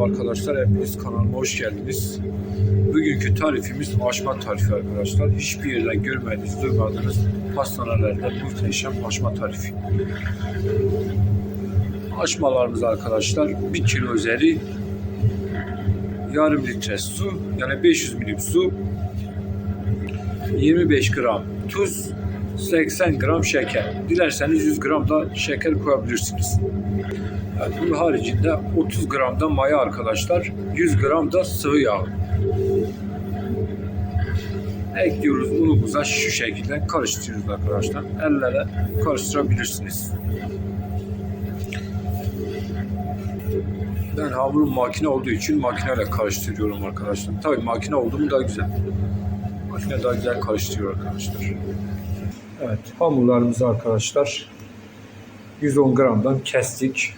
Arkadaşlar, hepiniz kanalıma hoş geldiniz. Bugünkü tarifimiz açma tarifi arkadaşlar. Hiçbir yerden görmediğiniz, duymadığınız pastanelerde muhteşem açma tarifi. Açmalarımız arkadaşlar 1 kilo üzeri yarım litre su yani 500 milim su 25 gram tuz 80 gram şeker. Dilerseniz 100 gram da şeker koyabilirsiniz. Bunun haricinde 30 gram da maya arkadaşlar, 100 gram da sıvı yağ. Ekliyoruz unumuza şu şekilde karıştırıyoruz arkadaşlar. Ellere karıştırabilirsiniz. Ben hamurum makine olduğu için makineyle karıştırıyorum arkadaşlar. Tabii makine oldu mu daha güzel. Makine daha güzel karıştırıyor arkadaşlar. Evet hamurlarımızı arkadaşlar 110 gramdan kestik.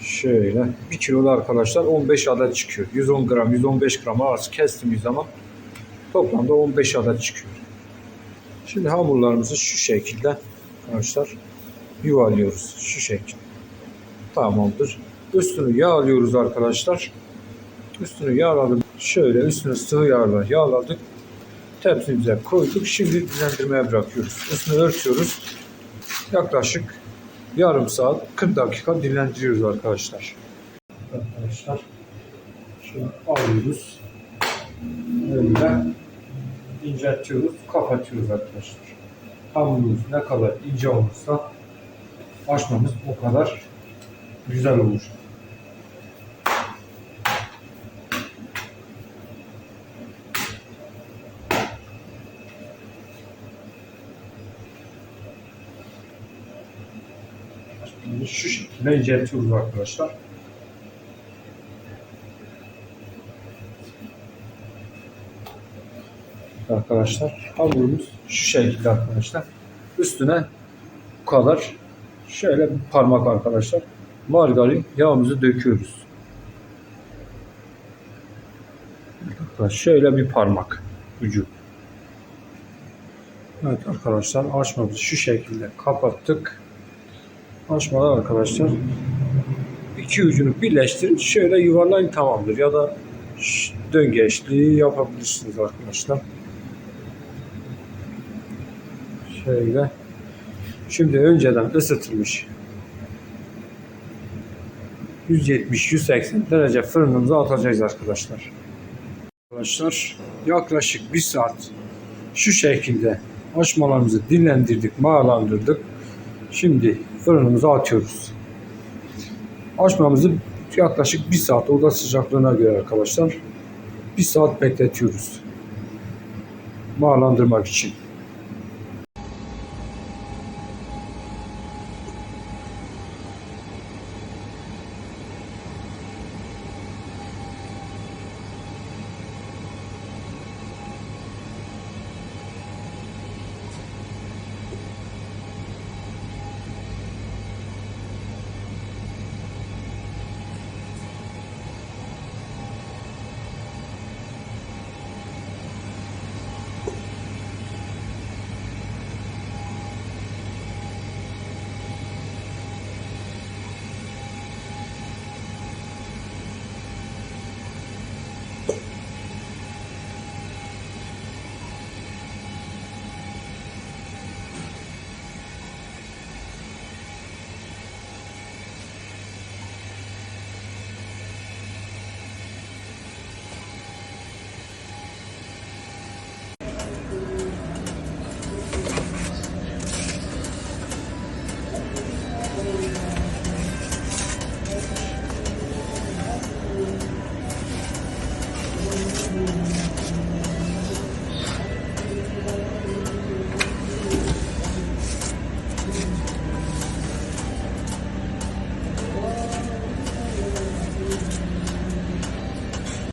Şöyle 1 kiloda arkadaşlar 15 adet çıkıyor. 110 gram 115 gram arası kestiğimiz zaman toplamda 15 adet çıkıyor. Şimdi hamurlarımızı şu şekilde arkadaşlar yuvarlıyoruz. Şu şekilde. Tamamdır. Üstünü yağlıyoruz arkadaşlar. Üstünü yağladık. Şöyle üstünü sıvı yağla yağladık. Tepsimize koyduk. Şimdi dinlendirmeye bırakıyoruz. Üstünü örtüyoruz. Yaklaşık yarım saat 40 dakika dinlendiriyoruz arkadaşlar. Arkadaşlar şunu alıyoruz. Böyle inceltiyoruz, kapatıyoruz arkadaşlar. Hamurumuz ne kadar ince olursa açmamız o kadar güzel olur. Şu şekilde inceltiyoruz arkadaşlar. Arkadaşlar hamurumuz şu şekilde arkadaşlar. Üstüne bu kadar şöyle bir parmak arkadaşlar. Margarin yağımızı döküyoruz. Arkadaşlar şöyle bir parmak ucu. Evet arkadaşlar açmamızı şu şekilde kapattık açmalar arkadaşlar iki ucunu birleştirip şöyle yuvarlayın tamamdır ya da döngeçliği yapabilirsiniz arkadaşlar. Şöyle şimdi önceden ısıtılmış 170-180 derece fırınımıza atacağız arkadaşlar. Arkadaşlar yaklaşık bir saat şu şekilde açmalarımızı dinlendirdik, mağalandırdık. Şimdi fırınımıza atıyoruz. Açmamızı yaklaşık bir saat oda sıcaklığına göre arkadaşlar bir saat bekletiyoruz. Mağlandırmak için.